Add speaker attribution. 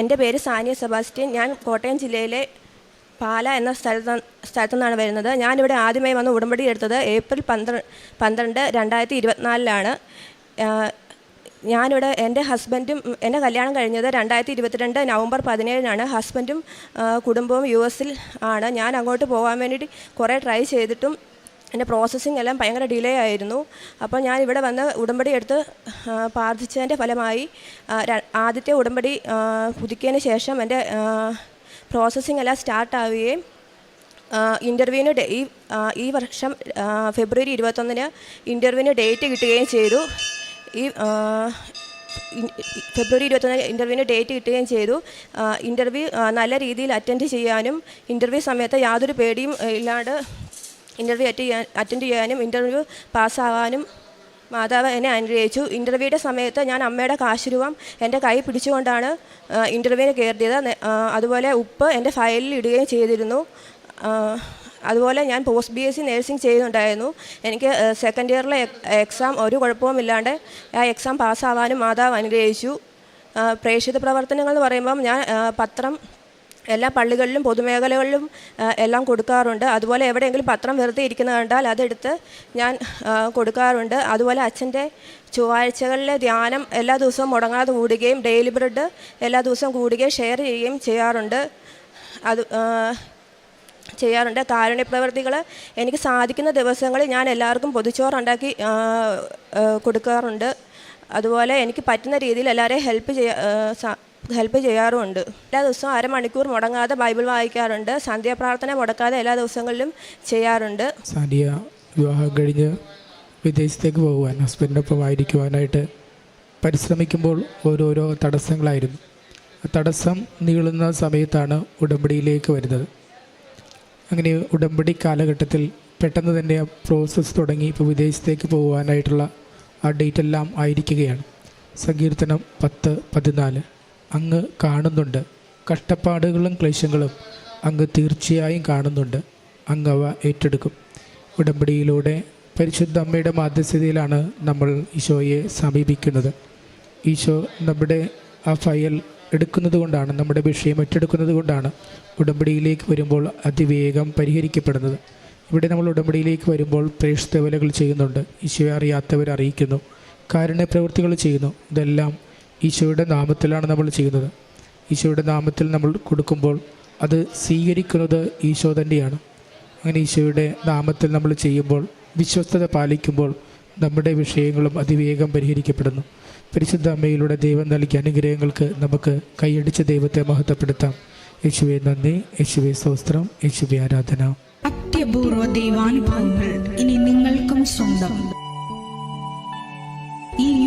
Speaker 1: എന്റെ പേര് സാനിയ സെബാസ്റ്റ്യൻ. ഞാൻ കോട്ടയം ജില്ലയിലെ പാല എന്ന സ്ഥലത്ത് സ്ഥലത്തു നിന്നാണ് വരുന്നത്. ഞാനിവിടെ ആദ്യമായി വന്ന് ഉടമ്പടി എടുത്തത് ഏപ്രിൽ പന്ത്രണ്ട് പന്ത്രണ്ട് രണ്ടായിരത്തി ഇരുപത്തിനാലിലാണ് ഞാനിവിടെ എന്റെ ഹസ്ബൻഡും എന്റെ കല്യാണം കഴിഞ്ഞത് രണ്ടായിരത്തി ഇരുപത്തിരണ്ട് നവംബർ പതിനേഴിനാണ്. ഹസ്ബൻഡും കുടുംബവും യു എസിൽ ആണ്. ഞാൻ അങ്ങോട്ട് പോകാൻ വേണ്ടിയിട്ട് കുറേ ട്രൈ ചെയ്തിട്ടും എന്റെ പ്രോസസ്സിംഗ് എല്ലാം ഭയങ്കര ഡിലേ ആയിരുന്നു. അപ്പോൾ ഞാൻ ഇവിടെ വന്ന് ഉടമ്പടി എടുത്ത് പ്രാർത്ഥിച്ചതിന്റെ ഫലമായി ആദ്യത്തെ ഉടമ്പടി പുതുക്കിയതിന് ശേഷം എന്റെ പ്രോസസ്സിംഗ് എല്ലാം സ്റ്റാർട്ടാവുകയും ഇന്റർവ്യൂവിന് ഈ ഈ വർഷം ഫെബ്രുവരി ഇരുപത്തൊന്നിന് ഇന്റർവ്യൂവിന് ഡേറ്റ് കിട്ടുകയും ചെയ്തു. ഈ ഫെബ്രുവരി ഇരുപത്തൊന്നിന് ഇന്റർവ്യൂവിന് ഡേറ്റ് കിട്ടുകയും ചെയ്തു. ഇന്റർവ്യൂ നല്ല രീതിയിൽ അറ്റൻഡ് ചെയ്യാനും ഇന്റർവ്യൂ സമയത്ത് യാതൊരു പേടിയും ഇല്ലാണ്ട് ഇന്റർവ്യൂ അറ്റൻഡ് ചെയ്യാൻ അറ്റൻഡ് ചെയ്യാനും ഇന്റർവ്യൂ പാസ്സാവാനും മാതാവ് എന്നെ അനുഗ്രഹിച്ചു. ഇന്റർവ്യൂയുടെ സമയത്ത് ഞാൻ അമ്മയുടെ കാശുരൂപം എന്റെ കൈ പിടിച്ചുകൊണ്ടാണ് ഇന്റർവ്യൂവിന് കയറിയത്. അതുപോലെ ഉപ്പ് എന്റെ ഫയലിൽ ഇടുകയും ചെയ്തിരുന്നു. അതുപോലെ ഞാൻ post B S C nursing ചെയ്യുന്നുണ്ടായിരുന്നു. എനിക്ക് സെക്കൻഡ് ഇയറിലെ എക്സാം ഒരു കുഴപ്പവുമില്ലാണ്ട് ആ എക്സാം പാസ്സാവാനും മാതാവ് അനുഗ്രഹിച്ചു. പ്രേക്ഷിത പ്രവർത്തനങ്ങൾ എന്ന് പറയുമ്പം ഞാൻ പത്രം എല്ലാ പള്ളികളിലും പൊതുമേഖലകളിലും എല്ലാം കൊടുക്കാറുണ്ട്. അതുപോലെ എവിടെയെങ്കിലും പത്രം വെറുതെ ഇരിക്കുന്നത് കണ്ടാൽ അതെടുത്ത് ഞാൻ കൊടുക്കാറുണ്ട്. അതുപോലെ അച്ഛന്റെ ചൊവ്വാഴ്ചകളിലെ ധ്യാനം എല്ലാ ദിവസവും മുടങ്ങാതെ കൂടുകയും ഡെയിലി ബ്രെഡ് എല്ലാ ദിവസവും കൂടുകയും ഷെയർ ചെയ്യുകയും ചെയ്യാറുണ്ട്. അത് ചെയ്യാറുണ്ട്. കാരുണ്യ പ്രവൃത്തികൾ എനിക്ക് സാധിക്കുന്ന ദിവസങ്ങളിൽ ഞാൻ എല്ലാവർക്കും പൊതിച്ചോറുണ്ടാക്കി കൊടുക്കാറുണ്ട്. അതുപോലെ എനിക്ക് പറ്റുന്ന രീതിയിൽ എല്ലാവരെയും ഹെൽപ്പ് ചെയ്യാ ഹെൽപ്പ് ചെയ്യാറുമുണ്ട് എല്ലാ ദിവസവും അരമണിക്കൂർ മുടങ്ങാതെ ബൈബിൾ വായിക്കാറുണ്ട്. സന്ധ്യാപ്രാർത്ഥന മുടക്കാതെ എല്ലാ ദിവസങ്ങളിലും ചെയ്യാറുണ്ട്.
Speaker 2: സാനിയ വിവാഹം കഴിഞ്ഞ് വിദേശത്തേക്ക് പോകുവാൻ ഹസ്ബൻഡിനൊപ്പം ആയിരിക്കുവാനായിട്ട് പരിശ്രമിക്കുമ്പോൾ ഓരോരോ തടസ്സങ്ങളായിരുന്നു. തടസ്സം നീളുന്ന സമയത്താണ് ഉടമ്പടിയിലേക്ക് വരുന്നത്. അങ്ങനെ ഉടമ്പടി കാലഘട്ടത്തിൽ പെട്ടെന്ന് തന്നെ ആ പ്രോസസ്സ് തുടങ്ങി ഇപ്പോൾ വിദേശത്തേക്ക് പോകുവാനായിട്ടുള്ള ആ ഡേറ്റ് എല്ലാം ആയിരിക്കുകയാണ്. സങ്കീർത്തനം പത്ത് പതിനാല്. അങ്ങ് കാണുന്നുണ്ട്. കഷ്ടപ്പാടുകളും ക്ലേശങ്ങളും അങ്ങ് തീർച്ചയായും കാണുന്നുണ്ട്. അങ്ങ് അവ ഏറ്റെടുക്കും. ഉടമ്പടിയിലൂടെ പരിശുദ്ധ അമ്മയുടെ മാധ്യസ്ഥതയിലാണ് നമ്മൾ ഈശോയെ സമീപിക്കുന്നത്. ഈശോ നമ്മുടെ ആ ഫയൽ എടുക്കുന്നത് കൊണ്ടാണ് നമ്മുടെ വിഷയം ഏറ്റെടുക്കുന്നത് കൊണ്ടാണ് ഉടമ്പടിയിലേക്ക് വരുമ്പോൾ അതിവേഗം പരിഹരിക്കപ്പെടുന്നത്. ഇവിടെ നമ്മൾ ഉടമ്പടിയിലേക്ക് വരുമ്പോൾ പ്രേക്ഷിത വിലകൾ ചെയ്യുന്നുണ്ട്. ഈശോയെ അറിയാത്തവരെ അറിയിക്കുന്നു. കാരുണ്യ പ്രവൃത്തികൾ ചെയ്യുന്നു. ഇതെല്ലാം ഈശോയുടെ നാമത്തിലാണ് നമ്മൾ ചെയ്യുന്നത്. ഈശോയുടെ നാമത്തിൽ നമ്മൾ കൊടുക്കുമ്പോൾ അത് സ്വീകരിക്കുന്നത് ഈശോ തന്നെയാണ്. അങ്ങനെ ഈശോയുടെ നാമത്തിൽ നമ്മൾ ചെയ്യുമ്പോൾ വിശ്വസ്തത പാലിക്കുമ്പോൾ നമ്മുടെ വിഷയങ്ങളും അതിവേഗം പരിഹരിക്കപ്പെടുന്നു. പരിശുദ്ധ അമ്മയിലൂടെ ദൈവം നൽകിയ അനുഗ്രഹങ്ങൾക്ക് നമുക്ക് കൈയടിച്ച ദൈവത്തെ മഹത്വപ്പെടുത്താം. യേശുവെ നന്ദി. യേശുവെ സ്തോത്രം. യേശുവെ ആരാധന.
Speaker 3: അത്യപൂർവ ദൈവാനുഭവങ്ങൾ ഇനി നിങ്ങൾക്കും സ്വന്തം. ഈ